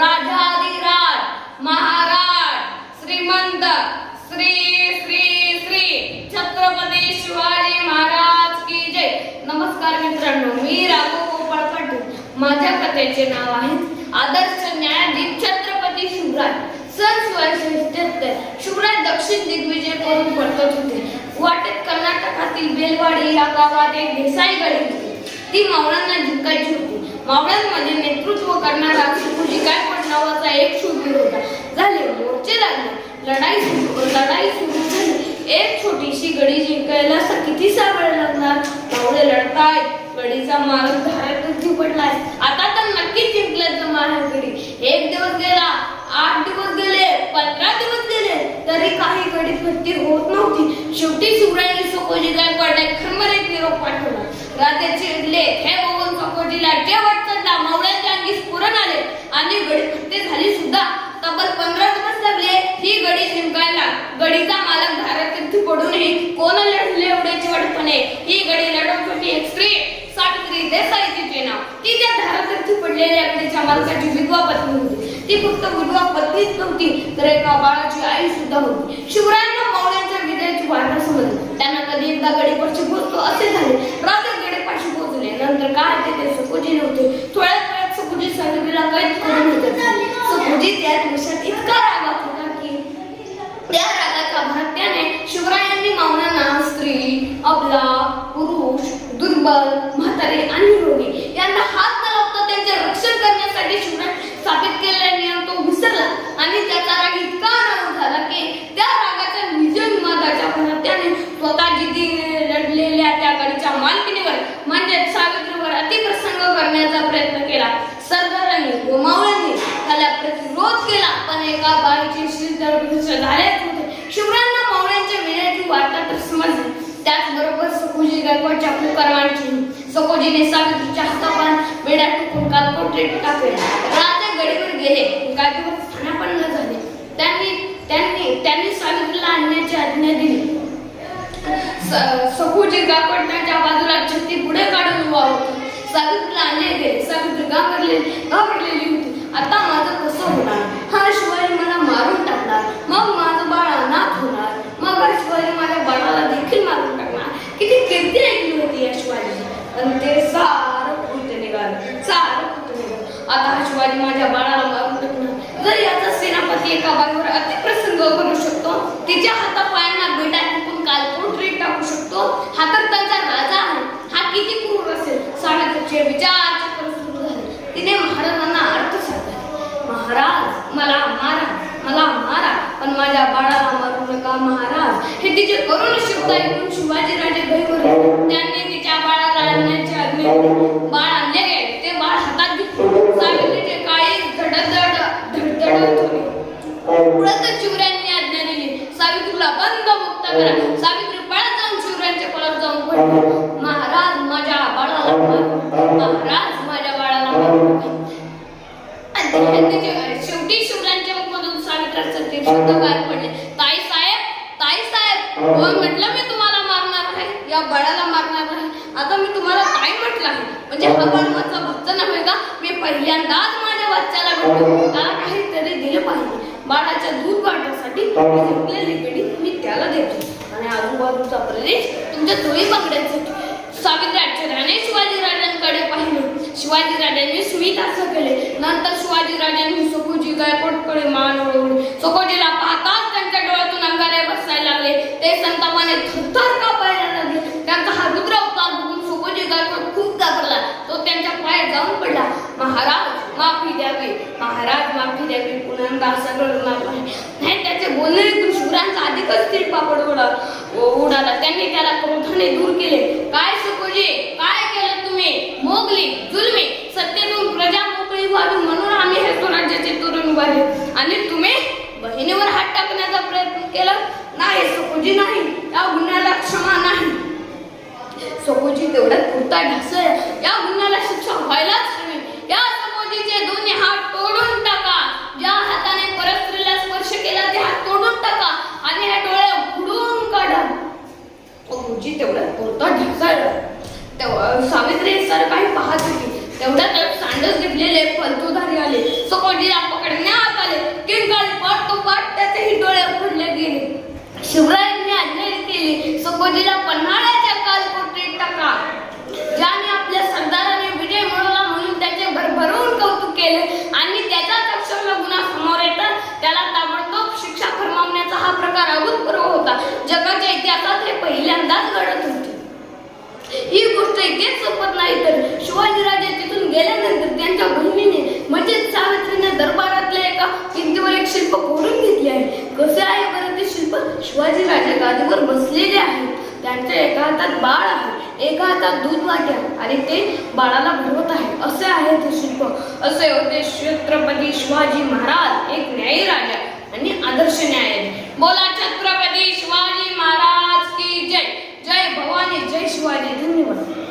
राजाधिराज महाराज श्रीमंत श्री श्री श्री छत्रपती शिवाजी महाराज की जय. नमस्कार मित्रांनो मी राघव गोपाळ पाटील माझ्या कथेचे नाव आहे आदर्श न्यायाधीश छत्रपती शिवराज सन सोळाशे शिवराज दक्षिण दिग्विजय करून परतत होते. वाटेत कर्नाटकातील बेलवाडी या गावात एक देसाई गडी होती. ती मावळांना जिंकायची होती. मावळ्यांमध्ये म्हणजे नेतृत्व करणारा शिवजी गायकवाड नावाचा एक शूरवीर होता झाले मोर्चे लागले लढाई सुरू लढाई सुरू झाली. एक छोटीशी गडी जिंकायला स- किती वेळ लागणार? मावळे लढताय गडीचा मार्ग धारात पडलाय आता तर नक्कीच जिंकल्याचं आहे गडी. एक दिवस गेला आठ दिवस गेले पंधरा दिवस गेले तरी काही गडी फट्टी होत नव्हती. शेवटी शिवरायांनी सकोजी गायकवाडला एक निरोप पाठवला. राजे चिडले हे बघून सकोजीला जे वाटतं मावळ्यांच्या अंगी स्फुरण आले. आणि गडी फत्ते झाली सुद्धा. तब्बल पंधरा दिवस लागले ही गडी जिंकायला. गडीचा मालक धारातीर्थी पडूनही कोण लढले एवढ्याची वाटपणे ही गडी लढवत होती एक स्त्री सावित्री देसाई तिचे नाव. ती त्या धारातीर्थी पडलेल्या गडीच्या मालकाची विधवा पत्नी होती. ती फक्त विधवा पत्नीच नव्हती तर एका बाळाची आई सुद्धा होती. शिवरायांना मावळ्यांच्या विजयाची वाटा समजली त्यांना कधी एकदा गडीपाशी पोहोचतो असे झाले राजे गडीपाशी पोहोचले नंतर काय ते ते सकोजी नव्हते थोड्याच वेळात सकोजी सांगितलेला कैद करून होते सकोजी त्या दिवसात इतका रागात होता की त्या रागाच्या भरात त्याने शिवरायांनी मावळ्यांना स्त्री अबला पुरुष दुर्बल म्हातारे आणि रोगी यांना हात न लावता त्यांचे रक्षण करण्यासाठी शिवराय स्थापित केलेला नियम तो विसरला. आणि त्याचा राग इतका अनावर झाला की त्या रागाच्या निज विवादाच्या भरात त्याने स्वतः जिद्दीने लढलेल्या त्या गडीच्या मालकीनीवर म्हणजे सावित्रीवर अतिप्रसंग करण्याचा प्रयत्न केला. सरदारांनी गोमावळ्यांनी त्याला प्रतिरोध केला पण एका बाळ शिरदर झालेच होते शिवरायांना मावळ्यांच्या विजयाची वार्ता तर समजली त्याचबरोबर सकोजी गायकवाडच्या पुकारवाणीची सकोजीने सावित्रीच्या हातापान वेड्या टुकून काल पोट्रेट टाकले? राजे गडीवर गेले. काही दिवस स्थानापन्न झाले. त्यांनी त्यांनी त्यांनी सावित्रीला आणण्याची आज्ञा दिली. स- सखूजी गायकवाड त्याच्या बाजूला छत्ती पुढे काढून उभा होता. सावित्रीला आणले गेले सावित्री घाबरले घाबरलेली होती. आता माझं कसं होणार हा शिवाजी मला मारून टाकणार मग माझं बाळ अनाथ होणार मग हा शिवाजी माझ्या बाळाला देखील मारून टाकणार किती कीर्ती ऐकली होती या शिवाजी पण ते सारं कृत्य निघालं सारं कृत्य निघालं आता हा शिवाजी माझ्या बाळाला मारून टाकणार जर याचा सेनापती एका बाईवर अतिप्रसंग करू शकतो तिच्या हातापायांना बेटा टिकून कालपून ट्रेक टाकू शकतो? हा तर त्यांचा राजा आहे. हा किती क्रूर असेल? सावित्रीचे विचार सुरू झाले. तिने महाराजांना अर्थ सांगितला. महाराज मला मारा मला मारा पण माझ्या बाळाला मारू नका महाराज. हे तिचे करुण शब्द ऐकून शिवाजी राजे भयभर त्यांनी तिच्या बाळाला आणण्याची आज्ञा बाळा आणले गेले ते बाळ हातात घेतले सावित्रीचे काळी धडधड तर शिवरायांनी आज्ञा दिली. सावित्रीला बंद मुक्त करा. सावित्री पळत जाऊन शिवरायांच्या पळत जाऊन पडली महाराज माझ्या बाळाला महाराज माझ्या बाळाला शेवटी शिवरायांच्या मुखमधून सावित्राचं ते शब्द बाहेर पडले. ताई साहेब ताई साहेब हो. म्हटलं मी तुम्हाला मारणार आहे. या बाळाला मारणार आहे. आता मी तुम्हाला ताई म्हटलं आहे. म्हणजे हा. बाळ माझा भक्त नव्हे का? मी पहिल्यांदाच माझ्या बच्च्याला भेटतो त्याला काहीतरी दिलं पाहिजे. बाळाच्या दूध वाटण्यासाठी जिंकलेली पिढी मी त्याला देतो. आणि आजूबाजूचा प्रदेश तुमच्या चोळी पकडायसाठी सावित्री आश्चर्याने शिवाजी राजांकडे पाहिले. शिवाजी राजांनी स्मित असं केले नंतर शिवाजी राजांनी सकोजी गायकवाडकडे मान वळवली सकोजीला पाहताच त्यांच्या डोळ्यातून अंगारे बसायला लागले. ते संतापाने थरथर कापायला लागले. त्यांचा हा रुद्र अवतार बघून सकोजी गायकवाड खूप घाबरला. तो त्यांच्या पायात जाऊन पडला. महाराज माफी द्यावी पुन्हा नाही त्याचे बोलणे ऐकून अधिकच तिरपापड उडा उडाला. त्यांनी त्याला क्रोधाने दूर केले. काय काय केलं तुम्ही? मोगली जुलमी सत्तेतून प्रजा मोकळी व्हावी म्हणून आम्ही हे स्वराज्याचे तोरण उभारले आणि तुम्ही बहिणीवर हात टाकण्याचा प्रयत्न केला? नाही सकोजी नाही. या गुन्ह्याला क्षमा नाही. सकोजी तेवढ्यात पुरता ढास या गुन्ह्याला शिक्षा व्हायलाच हवी या सकोजीचे दोन्ही हात तोडून टाका ज्या हाताने परस्त्रीला स्पर्श केला ते हात तोडून टाका आणि हे डोळे उघडून काढा सकोजी तेवढ्यात पुरता ढासळला तेव्हा सावित्री सर काही पाहत होती तेवढ्यात धांडस घेतलेले फलतूधारी आले. सकोजीला पकडण्यात आले. किंकाळी पाठ तो पाठ त्याचेही डोळे फोडले गेले. शिवरायांनी आज्ञा केली. सकोजीला पन्हाळ्याच्या कालकोटीत टाका. ज्याने आपल्या सरदाराने विजय मिळवला म्हणून त्याचे भरभरून कौतुक केले आणि त्याचा तक्षण गुन्हा समोर येतात त्याला ताबडतोब शिक्षा फरमावण्याचा हा प्रकार अभूतपूर्व होता. जगाच्या इतिहासात हे पहिल्यांदाच घडत होते. ही गोष्ट इतकेच सोपत नाही तर शिवाजीराजे तिथून बहिणीने म्हणजेच सावित्रीने दरबारातल्या एका भिंतीवर एक शिल्प कोरून घेतले आहे. कसे आहे बरं ते शिल्प? शिवाजीराजे गादीवर बसलेले आहे त्यांच्या एका हातात बाळ आहे एका हातात दूध वाट्या आणि ते बाळाला भरवत आहे. असे आहे ते शिल्प. असे होते छत्रपती शिवाजी महाराज एक न्यायी राजा आणि आदर्श न्यायाधी बोला छत्रपती शिवाजी महाराज की जय. जय भवानी जय शिवाजी. धन्यवाद.